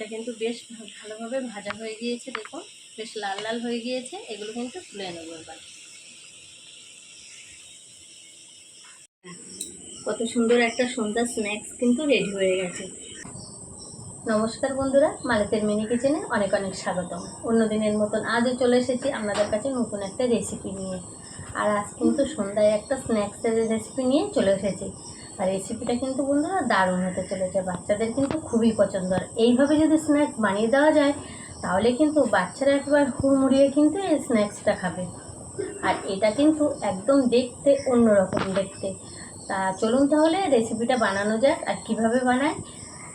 এটা কিন্তু বেশ ভালোভাবে ভাজা হয়ে গিয়েছে, দেখুন। বেশ লাল লাল হয়ে গিয়েছে, এগুলো কিন্তু তুলে নেব এবার। কত সুন্দর একটা সন্ধ্যা স্ন্যাক্স কিন্তু রেডি হয়ে গেছে। নমস্কার বন্ধুরা, মালিকের মিনি কিচেনে অনেক অনেক স্বাগতম। অন্য দিনের মতন আজও চলে এসেছি আপনাদের কাছে নতুন একটা রেসিপি নিয়ে। আর আজ কিন্তু সন্ধ্যায় একটা স্ন্যাক্সের রেসিপি নিয়ে চলে এসেছি। আর রেসিপিটা কিন্তু বন্ধুরা দারুণ হতে চলেছে। বাচ্চাদের কিন্তু খুবই পছন্দ। আর এইভাবে যদি স্ন্যাক্স বানিয়ে দেওয়া যায়, তাহলে কিন্তু বাচ্চারা একবার হুড়মুড়িয়ে কিন্তু এই স্ন্যাক্সটা খাবে। আর এটা কিন্তু একদম দেখতে অন্যরকম দেখতে। তা চলুন তাহলে রেসিপিটা বানানো যাক আর কীভাবে বানায়,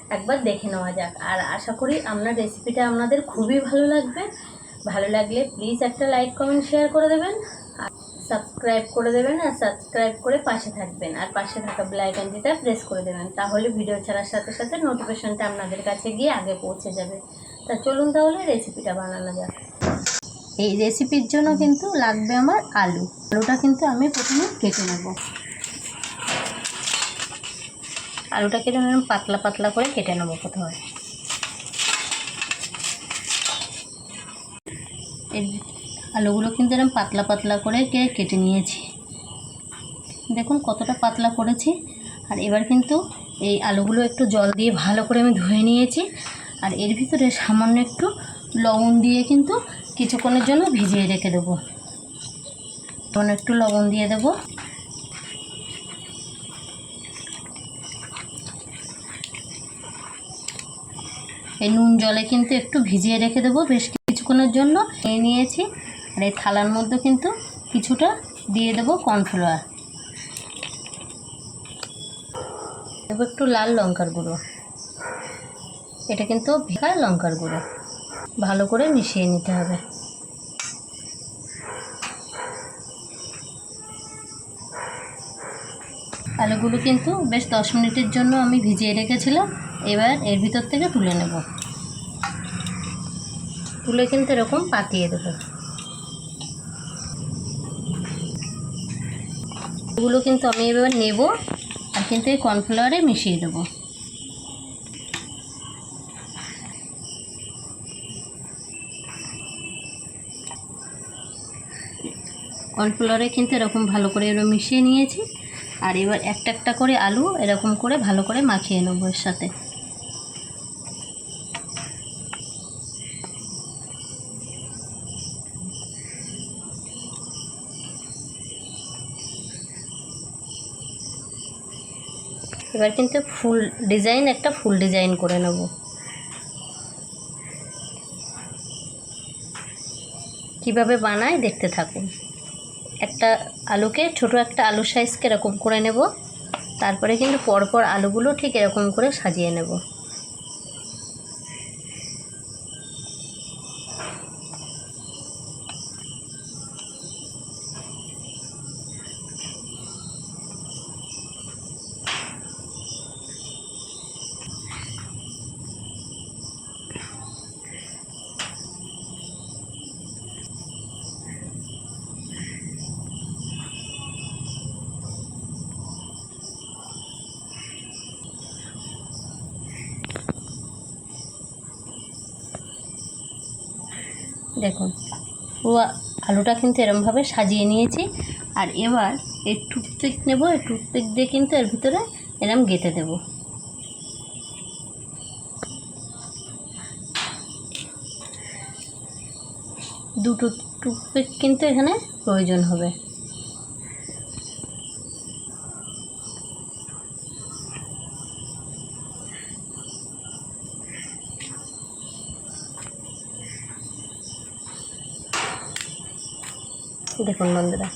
একবার দেখে নেওয়া যাক। আর আশা করি আপনার রেসিপিটা আপনাদের খুবই ভালো লাগবে। ভালো লাগলে প্লিজ একটা লাইক কমেন্ট শেয়ার করে দেবেন। সাবস্ক্রাইব করে দেবেন আর সাবস্ক্রাইব করে পাশে থাকবেন। আর পাশে থাকা বেলাইকানটিটা প্রেস করে দেবেন। তাহলে ভিডিও ছাড়ার সাথে সাথে নোটিফিকেশনটা আপনাদের কাছে গিয়ে আগে পৌঁছে যাবে। তা চলুন তাহলে রেসিপিটা বানানো যাক। এই রেসিপির জন্য কিন্তু লাগবে আমার আলু। আলুটা কিন্তু আমি প্রথমে কেটে নেব। আলুটা কেটে নেব পাতলা পাতলা করে কেটে নেব প্রথমে। আলুগুলো কিন্তু এরকম পাতলা পাতলা করে কেটে নিয়েছি। দেখুন কতটা পাতলা করেছি। আর এবার কিন্তু এই আলুগুলো একটু জল দিয়ে ভালো করে আমি ধুয়ে নিয়েছি। আর এর ভিতরে সামান্য একটু লবণ দিয়ে কিন্তু কিছুক্ষণের জন্য ভিজিয়ে রেখে দেবো। সামান্য একটু লবণ দিয়ে দেবো। এই নুন জলে কিন্তু একটু ভিজিয়ে রেখে দেবো। বেশ কিছুক্ষণের জন্য নিয়ে নিয়েছি। আর এই থালার মধ্যে কিন্তু কিছুটা দিয়ে দেবো কর্নফ্লাওয়ার। দেবো একটু লাল লঙ্কার গুঁড়ো। এটা কিন্তু ভেজা লঙ্কার গুঁড়ো। ভালো করে মিশিয়ে নিতে হবে। আলুগুলো কিন্তু বেশ দশ মিনিটের জন্য আমি ভিজিয়ে রেখেছিলাম। এবার এর ভিতর থেকে তুলে নেব। তুলে কিন্তু এরকম পাতিয়ে দেবো। এগুলো কিন্তু আমি এবার নেব আর কিন্তু এই কর্নফ্লাওয়ারে মিশিয়ে দেবো। কর্নফ্লাওয়ারে কিন্তু এরকম ভালো করে এরকম মিশিয়ে নিয়েছি। আর এবার একটা একটা করে আলু এরকম করে ভালো করে মাখিয়ে নেব এর সাথে। এবার কিন্তু ফুল ডিজাইন, একটা ফুল ডিজাইন করে নেব। কীভাবে বানায় দেখতে থাকুন। একটা আলুকে, ছোট একটা আলু সাইজকে এরকম করে নেব। তারপরে কিন্তু পরপর আলুগুলো ঠিক এরকম করে সাজিয়ে নেব। দেখুন, পুরো আলুটা কিন্তু এরমভাবে সাজিয়ে নিয়েছি। আর এবার এই টুথপিক নেব, এই টুথপিক দিয়ে কিন্তু এর ভিতরে এরম গেঁথে দেব। দুটো টুথপিক কিন্তু এখানে প্রয়োজন হবে। দেখুন বন্ধুরা,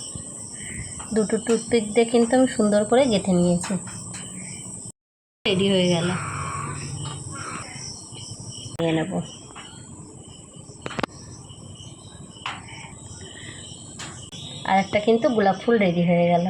দুটো টুথপিক দিয়ে কিন্তু আমি সুন্দর করে গেঁথে নিয়েছি। রেডি হয়ে গেল। নিয়ে নেব। আর একটা কিন্তু গোলাপ ফুল রেডি হয়ে গেল।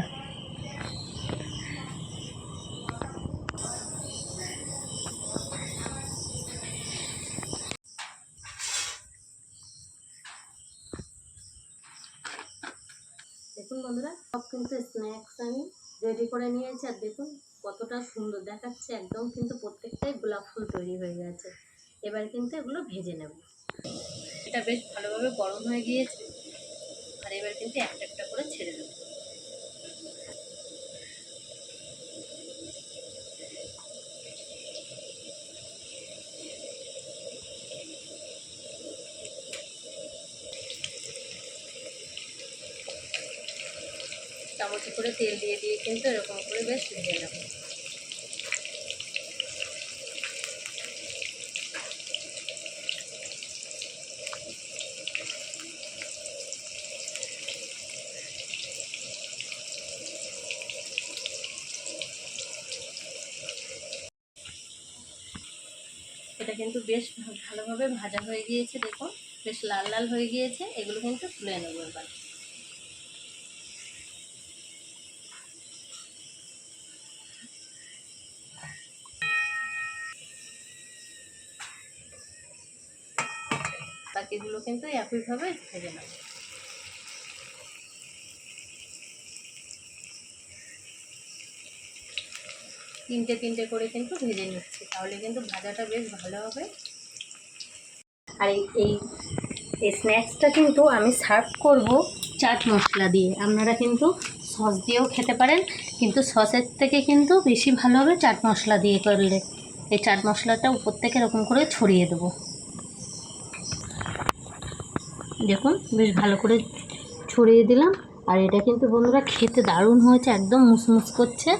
দেখুন বন্ধুরা, সব কিন্তু স্ন্যাক্স আমি রেডি করে নিয়েছি। আর দেখুন কতটা সুন্দর দেখাচ্ছে, একদম কিন্তু প্রত্যেকটাই গোলাপ ফুল তৈরি হয়ে গেছে। এবার কিন্তু এগুলো ভেজে নেব। এটা বেশ ভালোভাবে গরম হয়ে গিয়েছে। আর এবার কিন্তু একটা একটা করে ছেড়ে দেবো। চামচে করে তেল দিয়ে দিয়ে কিন্তু এরকম করে বেশ ভেজে নেব। এটা কিন্তু বেশ ভালোভাবে ভাজা হয়ে গিয়েছে, দেখুন। বেশ লাল লাল হয়ে গিয়েছে, এগুলো কিন্তু তুলে নেব এবার। বাকিগুলো কিন্তু একইভাবে ভেজে নেব। তিনটে তিনটে করে কিন্তু ভেজে নিচ্ছি, তাহলে কিন্তু ভাজাটা বেশ ভালো হবে। আর এই এই স্ন্যাক্সটা কিন্তু আমি সার্ভ করব চাট মশলা দিয়ে। আপনারা কিন্তু সস দিয়েও খেতে পারেন, কিন্তু সসের থেকে কিন্তু বেশি ভালো হবে চাট মশলা দিয়ে করলে। এই চাট মশলাটা উপর থেকে এরকম করে ছড়িয়ে দেবো। দেখুন, বেশ ভালো করে ছড়িয়ে দিলাম। আর এটা কিন্তু বন্ধুরা খেতে দারুণ হয়েছে, একদম মুসমুস করছে।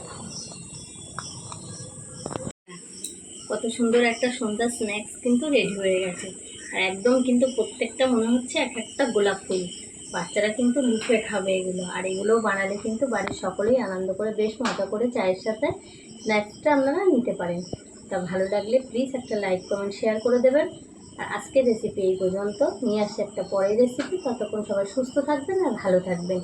কত সুন্দর একটা সন্ধ্যার স্ন্যাক্স কিন্তু রেডি হয়ে গেছে। আর একদম কিন্তু প্রত্যেকটা মনে হচ্ছে এক একটা গোলাপ ফুল। বাচ্চারা কিন্তু লুফে খাবে এগুলো। আর এগুলো বানালে কিন্তু বাড়ির সকলেই আনন্দ করে, বেশ মজা করে চায়ের সাথে স্ন্যাক্সটা আপনারা নিতে পারেন। তা ভালো লাগলে প্লিজ একটা লাইক কমেন্ট শেয়ার করে দেবেন। আর আজকের রেসিপি এই পর্যন্ত। নিয়ে আসছে একটা পরের রেসিপি ততক্ষণ সবাই সুস্থ থাকবেন আর ভালো থাকবেন।